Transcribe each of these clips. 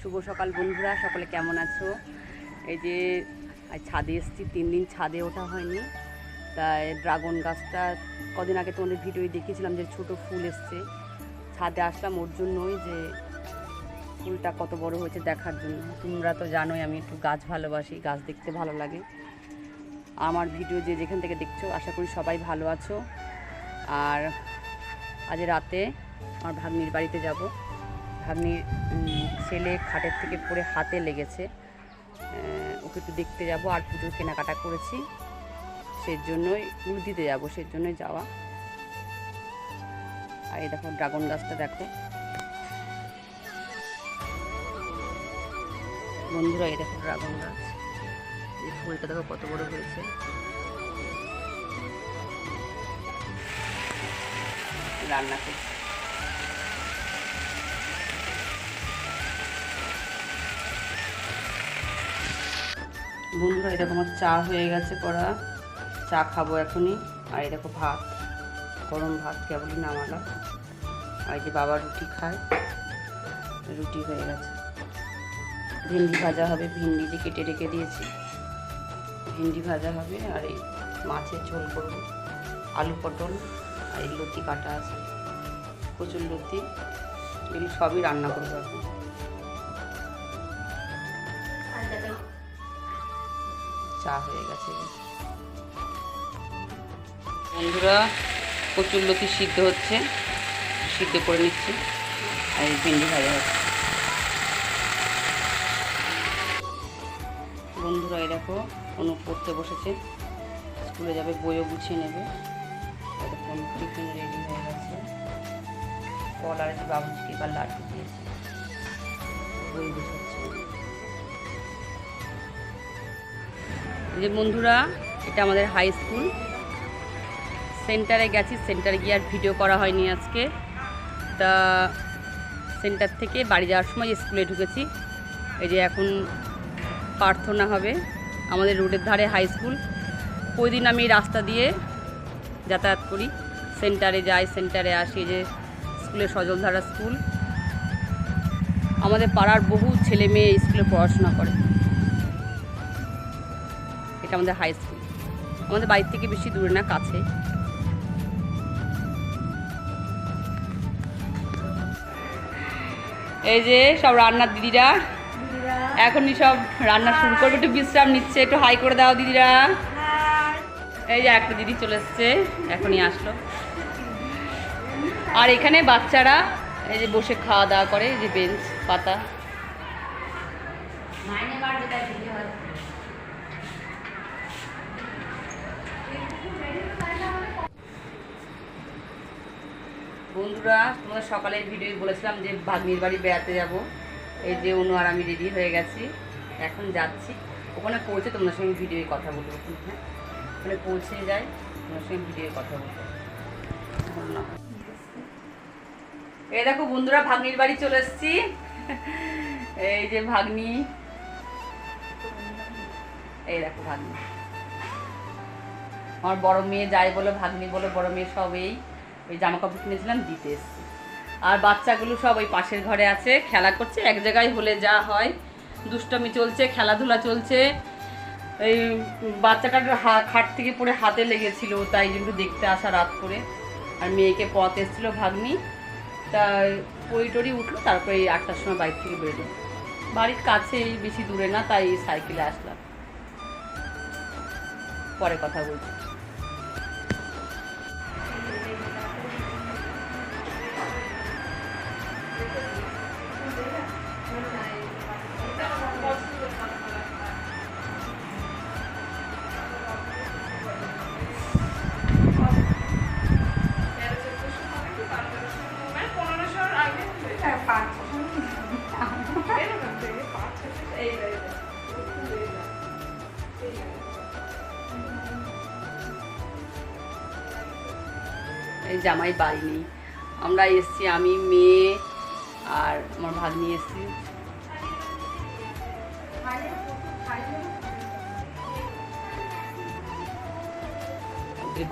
শুভ সকাল বন্ধুরা, সকলে কেমন আছো? এই যে ছাদে এসেছি, তিন দিন ছাদে ওঠা হয়নি। তাই ড্রাগন গাছটা কদিন আগে তোমাদের ভিডিও দেখিয়েছিলাম যে ছোট ফুল এসছে। ছাদে আসলাম ওর জন্যই যে ফুলটা কত বড় হয়েছে দেখার জন্য। তোমরা তো জানোই আমি একটু গাছ ভালোবাসি, গাছ দেখতে ভালো লাগে। আমার ভিডিও যে যেখান থেকে দেখছ, আশা করি সবাই ভালো আছো। আর আজ রাতে আমার ভাগ্নির বাড়িতে যাব। ভাগ্নির উম, ছেলে খাটের থেকে পড়ে হাতে লেগেছে। ওকে একটু দেখতে যাব আর পুজোর কেনাকাটা করেছি। সেই জন্যই ফুল দিতে যাব সেই জন্যই যাওয়া। আর এই দেখো ড্রাগন গাছটা দেখো। বন্ধুরা এই দেখো ড্রাগন গাছ। এই ফুলটা দেখো কত বড় হয়েছে। রান্না করছি। বন্ধুরা এটা আমার চা হয়ে গেছে করা চা খাব এখনই। আর দেখো ভাত, গরম ভাত, কেবলই নামালাম আর এই যে বাবা রুটি খায়, রুটি হয়ে গেছে। ভিন্ডি ভাজা হবে, ভিন্ডি যে কেটে রেখে দিয়েছি, ভিন্ডি ভাজা হবে, আর এই মাছের ঝোল করব। আলু পটল আর এই লতি কাটা আছে, প্রচুর লতি, এগুলো সবই রান্না করব এখন। চা হয়ে গেছে বন্ধুরা, কচুর লতি সিদ্ধ হচ্ছে। সিদ্ধ করে নিচ্ছি। আর এই ভেন্ডি ভাজা হচ্ছে। বন্ধুরা দেখো, অনু পড়তে বসেছে। স্কুলে যাবে, বইও গুছিয়ে নেবে। এরকম টিফিন রেডি হয়ে গেছে। ফল আর বাবুজিকে এবার লাড্ডু দিয়েছে। বই গুছাচ্ছে। যে বন্ধুরা, এটা আমাদের হাই স্কুল সেন্টারে গেছি সেন্টারে গিয়ে আর ভিডিও করা হয়নি আজকে। তা সেন্টার থেকে বাড়ি যাওয়ার সময় স্কুলে ঢুকেছি, এই যে এখন প্রার্থনা হবে আমাদের রোডের ধারে হাই স্কুল ওই দিন আমি রাস্তা দিয়ে যাতায়াত করি সেন্টারে যাই সেন্টারে আসি যে স্কুলের সজলধারা স্কুল আমাদের পাড়ার বহু ছেলে মেয়ে স্কুলে পড়াশোনা করে। এটা আমাদের হাই স্কুল আমাদের বাড়ির থেকে বেশি দূরে না কাছে। এই যে সব রান্নার দিদিরা। এখনই সব রান্না শুরু করবে। একটু বিশ্রাম নিচ্ছে একটু হাই করে দাও দিদিরা। এই যে একটা দিদি চলে এসছে এখনই আসলো। আর এখানে বাচ্চারা এই যে বসে খাওয়া দাওয়া করে এই যে বেঞ্চ পাতা। বন্ধুরা, তোমাদের সকালের ভিডিও বলেছিলাম যে ভাগ্নির বাড়ি বেড়াতে যাব। এই যে অনু আর আমি রেডি হয়ে গেছি। এখন যাচ্ছি। ওখানে পৌঁছে তোমাদের সঙ্গে ভিডিওয়ে কথা বলব। হ্যাঁ ওখানে পৌঁছে যাই তোমার সঙ্গে ভিডিওয়ে কথা বলব। এই দেখো বন্ধুরা, ভাগ্নির বাড়ি চলে এসেছি। এই যে ভাগ্নি। এই দেখো ভাগ্নি। আমার বড় মেয়ে যাই বলে, ভাগ্নি বলে, বড় মেয়ে সব এই, ওই জামা কাপড় কিনেছিলাম, দিতে আর বাচ্চাগুলো সব ওই পাশের ঘরে আছে, খেলা করছে, এক জায়গায় হলে যা হয়। দুষ্টমি চলছে, খেলাধুলা চলছে। এই বাচ্চাটার খাট থেকে পড়ে হাতে লেগেছিল, তাই জন্য দেখতে আসা রাত করে। আর মেয়েকে পথ এসেছিল ভাগ্নি। তা পই টরি উঠল, তারপরে এই আটটার সময় বাইক থেকে বেরোলো। বাড়ির কাছেই বেশি দূরে না, তাই সাইকেলে আসলাম। পরে কথা বলছি। এই জামাই বাড়ি নেই। আমরা এসছি, আমি, মেয়ে আর আমার ভাগ্নি এসছি।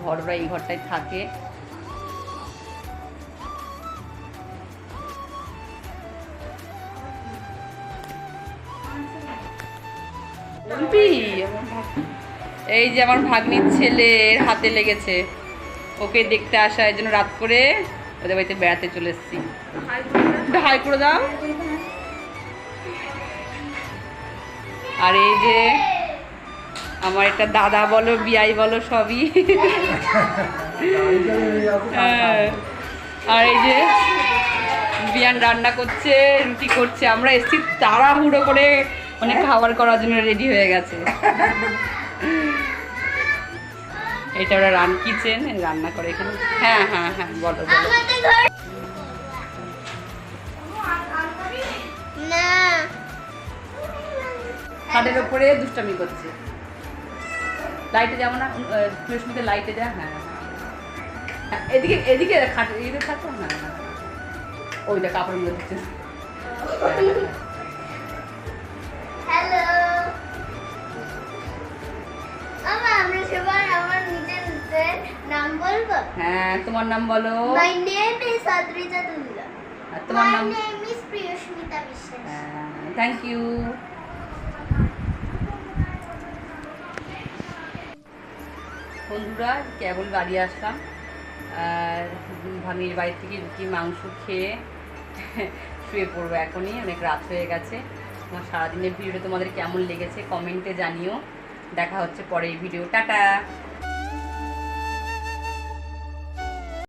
ঘর ওরা এই ঘরটায় থাকে। এই যে আমার ভাগ্নির ছেলের হাতে লেগেছে। ওকে দেখতে আসা এই জন্য রাত করে ওদের বাড়িতে বেড়াতে চলে এসেছি। হাই করে দাও। আর এই যে আমার একটা দাদা বলো বিয়াই বলো, সবই। হ্যাঁ। আর এই যে বিয়ান রান্না করছে, রুটি করছে, আমরা এসছি তাড়াহুড়ো করে মানে খাবার করার জন্য রেডি হয়ে গেছে। এটা ওরা রান কিচেন রান্না করে এখানে। হ্যাঁ হ্যাঁ হ্যাঁ বলো বলো। না। খাটের ওপরে দুষ্টামি করছে। লাইটে যাব না রশ্মিতে লাইটে যা হ্যাঁ হ্যাঁ। এদিকে এদিকে খাট এদিকে থাকো হ্যাঁ। ওইটা কাপড় মধ্যে হ্যাঁ তোমার নাম বলো। My name is Adrija Dulla আর তোমার মাই নাম নেম ইজ প্রিয়স্মিতা বিশ্বাস থ্যাংক ইউ বন্ধুরা কেবল বাড়ি আসলাম। আর ভামির বাড়ি থেকে রুটি মাংস খেয়ে শুয়ে পড়ব এখনই অনেক রাত হয়ে গেছে। তোমার সারাদিনের ভিডিওটা তোমাদের কেমন লেগেছে কমেন্টে জানিও। দেখা হচ্ছে পরের ভিডিও। টাটা!